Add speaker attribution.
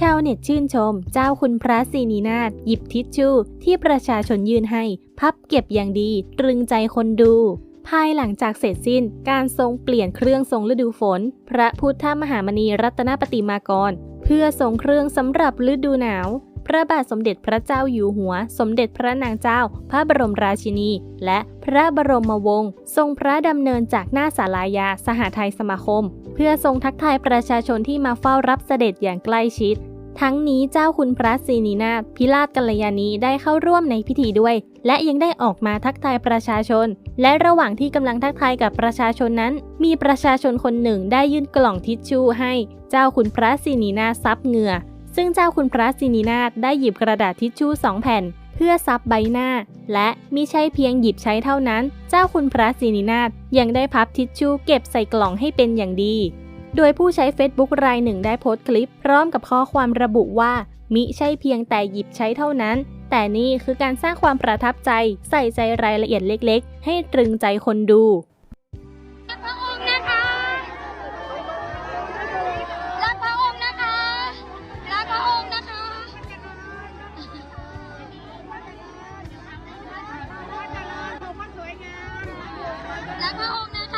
Speaker 1: ชาวเน็ตชื่นชม เจ้าคุณพระศรีนีนาถหยิบทิชชู่ ที่ประชาชนยื่นให้ พับเก็บอย่างดี ตรึงใจคนดู ภายหลังจากเสร็จสิ้นการทรงเปลี่ยนเครื่องทรงฤดูฝน พระพุทธมหามณีรัตนปฏิมากร เพื่อทรงเครื่องสำหรับฤดูหนาว พระบาทสมเด็จพระเจ้าอยู่หัว สมเด็จพระนางเจ้า พระบรมราชินี และพระบรมวงศ์ทรงพระดำเนินจากหน้าศาลายาสหทัยสมาคม เพื่อทรงทักทายประชาชนที่มาเฝ้ารับเสด็จอย่างใกล้ชิด ทั้งนี้เจ้าคุณพระศรีนีนาถพิราชกัลยาณีได้เข้าร่วมในพิธีด้วย และยังได้ออกมาทักทายประชาชน และระหว่างที่กำลังทักทายกับประชาชนนั้น มีประชาชนคนหนึ่งได้ยื่นกล่องทิชชู่ให้ เจ้าคุณพระศรีนีนาถซับเหงื่อ ซึ่งเจ้าคุณพระศรีนีนาถได้หยิบกระดาษทิชชู่สองแผ่น เพื่อซับใบหน้า และมิใช่เพียงหยิบใช้เท่านั้น เจ้าคุณพระศรีนีนาถยังได้พับทิชชู่เก็บใส่กล่องให้เป็นอย่างดี โดยผู้ใช้ Facebook รายหนึ่งได้โพสต์คลิป พร้อมกับข้อความระบุว่า มิใช่เพียงแต่หยิบใช้เท่านั้น แต่นี่คือการสร้างความประทับใจ ใส่ใจรายละเอียดเล็กๆ ให้ตรึงใจคนดู
Speaker 2: รักพระองค์นะคะ